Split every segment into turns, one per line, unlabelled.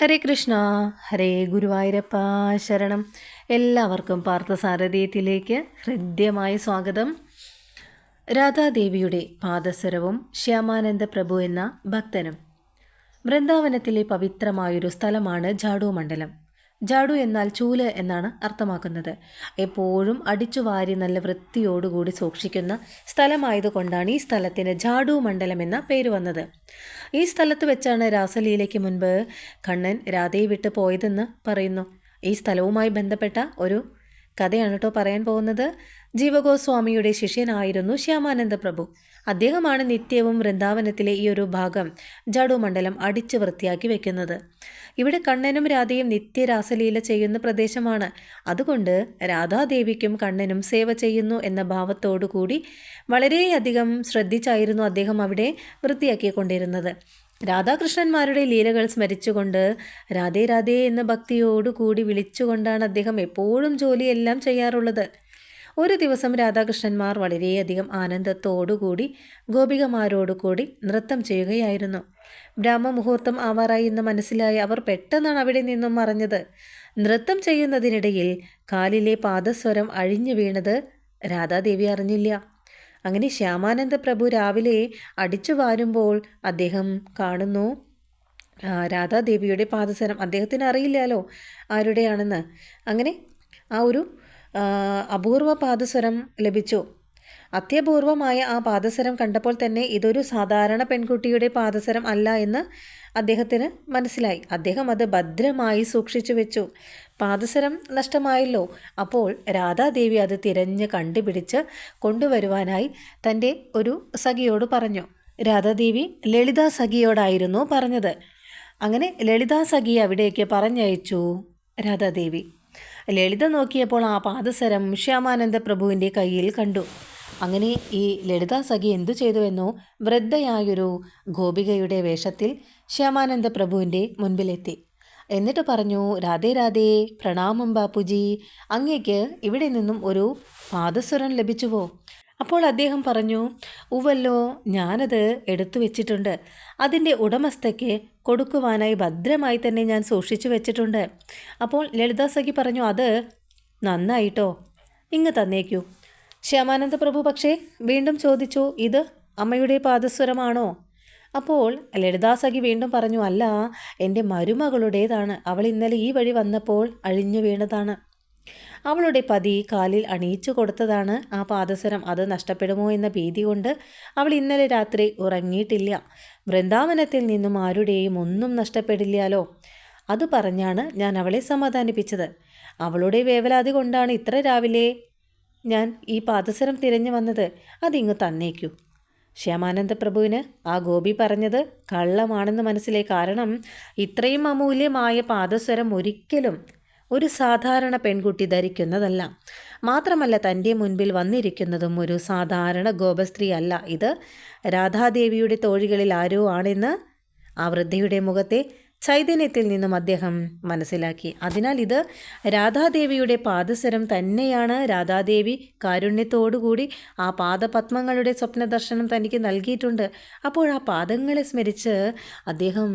ഹരേ കൃഷ്ണ ഹരേ ഗുരുവായൂരപ്പ ശരണം. എല്ലാവർക്കും പാർത്ഥസാരഥീയത്തിലേക്ക് ഹൃദ്യമായ സ്വാഗതം. രാധാദേവിയുടെ പാദസരവും ശ്യാമാനന്ദ പ്രഭു എന്ന ഭക്തനും വൃന്ദാവനത്തിലെ പവിത്രമായൊരു സ്ഥലമാണ് ജാഡു മണ്ഡലം. ജാഡു എന്നാൽ ചൂൽ എന്നാണ് അർത്ഥമാക്കുന്നത്. എപ്പോഴും അടിച്ചു വാരി നല്ല വൃത്തിയോടുകൂടി സൂക്ഷിക്കുന്ന സ്ഥലമായതുകൊണ്ടാണ് ഈ സ്ഥലത്തിന് ജാഡു മണ്ഡലം എന്ന പേര് വന്നത്. ഈ സ്ഥലത്ത് വെച്ചാണ് രാസലീലയ്ക്ക് മുൻപ് കണ്ണൻ രാധയെ വിട്ട് പോയതെന്ന് പറയുന്നു. ഈ സ്ഥലവുമായി ബന്ധപ്പെട്ട ഒരു കഥയാണ് കേട്ടോ പറയാൻ പോകുന്നത്. ജീവഗോസ്വാമിയുടെ ശിഷ്യനായിരുന്നു ശ്യാമാനന്ദ പ്രഭു. അദ്ദേഹമാണ് നിത്യവും വൃന്ദാവനത്തിലെ ഈ ഒരു ഭാഗം ജാഡുമണ്ഡലം അടിച്ചു വൃത്തിയാക്കി വെക്കുന്നത്. ഇവിടെ കണ്ണനും രാധയും നിത്യരാസലീല ചെയ്യുന്ന പ്രദേശമാണ്. അതുകൊണ്ട് രാധാദേവിക്കും കണ്ണനും സേവ ചെയ്യുന്നു എന്ന ഭാവത്തോടുകൂടി വളരെയധികം ശ്രദ്ധിച്ചായിരുന്നു അദ്ദേഹം അവിടെ വൃത്തിയാക്കിക്കൊണ്ടിരുന്നത്. രാധാകൃഷ്ണന്മാരുടെ ലീലകൾ സ്മരിച്ചുകൊണ്ട് രാധേ രാധേ എന്ന ഭക്തിയോടുകൂടി വിളിച്ചുകൊണ്ടാണ് അദ്ദേഹം എപ്പോഴും ജോലിയെല്ലാം ചെയ്യാറുള്ളത്. ഒരു ദിവസം രാധാകൃഷ്ണന്മാർ വളരെയധികം ആനന്ദത്തോടുകൂടി ഗോപികമാരോടുകൂടി നൃത്തം ചെയ്യുകയായിരുന്നു. ബ്രാഹ്മമുഹൂർത്തം ആവാറായി എന്ന് മനസ്സിലായി അവർ പെട്ടെന്നാണ് അവിടെ നിന്നും മറഞ്ഞത്. നൃത്തം ചെയ്യുന്നതിനിടയിൽ കാലിലെ പാദസ്വരം അഴിഞ്ഞു വീണത് രാധാദേവി അറിഞ്ഞില്ല. അങ്ങനെ ശ്യാമാനന്ദ പ്രഭു രാവിലെ അടിച്ചു വാരുമ്പോൾ അദ്ദേഹം കാണുന്നു രാധാദേവിയുടെ പാദസരം അദ്ദേഹത്തിന് അറിയില്ലല്ലോ ആരുടെയാണെന്ന്. അങ്ങനെ ആ ഒരു അപൂർവ പാദസ്വരം ലഭിച്ചു. അത്യപൂർവമായ ആ പാദസരം കണ്ടപ്പോൾ തന്നെ ഇതൊരു സാധാരണ പെൺകുട്ടിയുടെ പാദസരം അല്ല എന്ന് അദ്ദേഹത്തിന് മനസ്സിലായി. അദ്ദേഹം അത് ഭദ്രമായി സൂക്ഷിച്ചു വെച്ചു. പാദസരം നഷ്ടമായല്ലോ. അപ്പോൾ രാധാദേവി അത് തിരഞ്ഞ് കണ്ടുപിടിച്ച് കൊണ്ടുവരുവാനായി തന്റെ ഒരു സഖിയോട് പറഞ്ഞു. രാധാദേവി ലളിതാ സഖിയോടായിരുന്നു പറഞ്ഞത്. അങ്ങനെ ലളിതാ സഖി അവിടേക്ക് പറഞ്ഞയച്ചു രാധാദേവി. ലളിത നോക്കിയപ്പോൾ ആ പാദസരം ശ്യാമാനന്ദ പ്രഭുവിന്റെ കയ്യിൽ കണ്ടു. അങ്ങനെ ഈ ലളിതാ സഖി എന്തു ചെയ്തുവെന്നോ വൃദ്ധയായൊരു ഗോപികയുടെ വേഷത്തിൽ ശ്യാമാനന്ദ പ്രഭുവിന്റെ മുൻപിലെത്തി. എന്നിട്ട് പറഞ്ഞു രാധേ രാധേ പ്രണാമം ബാപ്പുജി അങ്ങേക്ക് ഇവിടെ നിന്നും ഒരു പാദസ്വരം ലഭിച്ചുവോ? അപ്പോൾ അദ്ദേഹം പറഞ്ഞു ഉവല്ലോ ഞാനത് എടുത്തു വെച്ചിട്ടുണ്ട്. അതിന്റെ ഉടമസ്ഥയ്ക്ക് കൊടുക്കുവാനായി ഭദ്രമായി തന്നെ ഞാൻ സൂക്ഷിച്ചു വെച്ചിട്ടുണ്ട്. അപ്പോൾ ലളിതാസഖി പറഞ്ഞു അത് നന്നായിട്ടോ? ഇങ്ങ് തന്നേക്കൂ. ശ്യാമാനന്ദ പ്രഭു പക്ഷേ വീണ്ടും ചോദിച്ചു ഇത് അമ്മയുടെ പാദസ്വരമാണോ? അപ്പോൾ ലളിതാസഖി വീണ്ടും പറഞ്ഞു അല്ല എന്റെ മരുമകളുടേതാണ്. അവൾ ഇന്നലെ ഈ വഴി വന്നപ്പോൾ അഴിഞ്ഞു വീണതാണ്. അവളുടെ പതി കാലിൽ അണിയിച്ചു കൊടുത്തതാണ് ആ പാദസരം. അത് നഷ്ടപ്പെടുമോ എന്ന ഭീതി കൊണ്ട് അവൾ ഇന്നലെ രാത്രി ഉറങ്ങിയിട്ടില്ല. വൃന്ദാവനത്തിൽ നിന്നും ആരുടെയും ഒന്നും നഷ്ടപ്പെടില്ലാലോ അത് പറഞ്ഞാണ് ഞാൻ അവളെ സമാധാനിപ്പിച്ചത്. അവളുടെ വേവലാതി കൊണ്ടാണ് ഇത്ര രാവിലെ ഞാൻ ഈ പാദസരം തിരഞ്ഞു വന്നത്. അതിങ്ങ് തന്നേക്കൂ. ശ്യാമാനന്ദ പ്രഭുവിന് ആ ഗോപി പറഞ്ഞത് കള്ളമാണെന്ന് മനസ്സിലെ കാരണം ഇത്രയും അമൂല്യമായ പാദസ്വരം ഒരിക്കലും ഒരു സാധാരണ പെൺകുട്ടി ധരിക്കുന്നതല്ല. മാത്രമല്ല തന്റെ മുൻപിൽ വന്നിരിക്കുന്നതും ഒരു സാധാരണ ഗോപസ്ത്രീ അല്ല ഇത് രാധാദേവിയുടെ തോഴികളിൽ ആരോ ആണെന്ന് ആ വൃദ്ധയുടെ മുഖത്തെ ചൈതന്യത്തിൽ നിന്നും അദ്ദേഹം മനസ്സിലാക്കി. അതിനാൽ ഇത് രാധാദേവിയുടെ പാദസരം തന്നെയാണ് രാധാദേവി കാരുണ്യത്തോടുകൂടി ആ പാദപത്മങ്ങളുടെ സ്വപ്നദർശനം തനിക്ക് നൽകിയിട്ടുണ്ട്. അപ്പോൾ ആ പാദങ്ങളെ സ്മരിച്ച് അദ്ദേഹം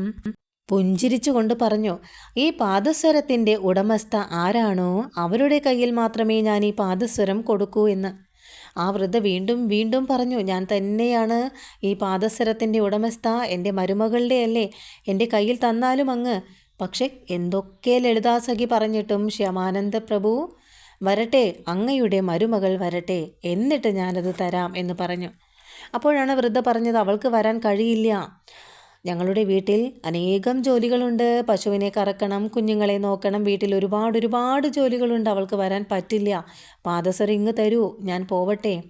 പുഞ്ചിരിച്ചുകൊണ്ട് പറഞ്ഞു ഈ പാദസ്വരത്തിന്റെ ഉടമസ്ഥ ആരാണോ? അവരുടെ കയ്യിൽ മാത്രമേ ഞാൻ ഈ പാദസ്വരം കൊടുക്കൂ എന്ന്. ആ വൃദ്ധ വീണ്ടും വീണ്ടും പറഞ്ഞു ഞാൻ തന്നെയാണ് ഈ പാദസ്വരത്തിന്റെ ഉടമസ്ഥ. എന്റെ മരുമകളുടെ അല്ലേ? എന്റെ കയ്യിൽ തന്നാലും അങ്ങ്. പക്ഷേ എന്തൊക്കെ ലളിതാസഖി പറഞ്ഞിട്ടും ശ്യാമാനന്ദ പ്രഭു വരട്ടെ അങ്ങയുടെ മരുമകൾ വരട്ടെ എന്നിട്ട് ഞാനത് തരാം എന്ന് പറഞ്ഞു. അപ്പോഴാണ് വൃദ്ധ പറഞ്ഞത് അവൾക്ക് വരാൻ കഴിയില്ല. ഞങ്ങളുടെ വീട്ടിൽ അനേകം ജോലികളുണ്ട്. പശുവിനെ കറക്കണം കുഞ്ഞുങ്ങളെ നോക്കണം. വീട്ടിൽ ഒരുപാട് ഒരുപാട് ജോലികളുണ്ട്. അവൾക്ക് വരാൻ പറ്റില്ല. പാദസർ ഇങ്ങ് തരൂ. ഞാൻ പോവട്ടെ.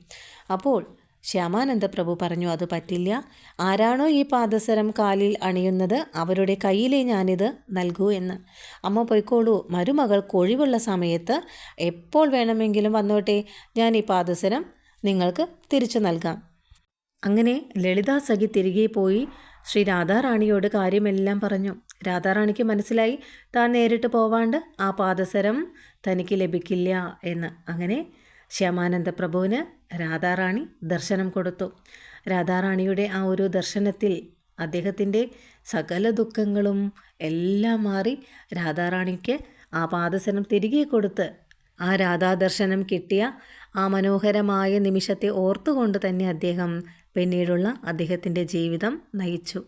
അപ്പോൾ ശ്യാമാനന്ദ പ്രഭു പറഞ്ഞു അത് പറ്റില്ല. ആരാണോ ഈ പാദസരം കാലിൽ അണിയുന്നത്? അവരുടെ കയ്യിലേ ഞാനിത് നൽകൂ എന്ന്. അമ്മ പൊയ്ക്കോളൂ. മരുമകൾ കൊഴിവുള്ള സമയത്ത് എപ്പോൾ വേണമെങ്കിലും വന്നോട്ടെ. ഞാൻ ഈ പാദസരം നിങ്ങൾക്ക് തിരിച്ചു നൽകാം. അങ്ങനെ ലളിതാ സഖി തിരികെ പോയി ശ്രീ രാധാറാണിയോട് കാര്യമെല്ലാം പറഞ്ഞു. രാധാറാണിക്ക് മനസ്സിലായി താൻ നേരിട്ട് പോവാണ്ട് ആ പാദസരം തനിക്ക് ലഭിക്കില്ല എന്ന്. അങ്ങനെ ശ്യാമാനന്ദ പ്രഭുവിന് രാധാറാണി ദർശനം കൊടുത്തു. രാധാറാണിയുടെ ആ ഒരു ദർശനത്തിൽ അദ്ദേഹത്തിന്റെ സകല ദുഃഖങ്ങളും എല്ലാം മാറി രാധാറാണിക്ക് ആ പാദസരം തിരികെ കൊടുത്ത് ആ രാധാദർശനം കിട്ടിയ ആ മനോഹരമായ നിമിഷത്തെ ഓർത്തുകൊണ്ട് തന്നെ അദ്ദേഹം പിന്നീടുള്ള അദ്ദേഹത്തിന്റെ ജീവിതം നയിച്ചു.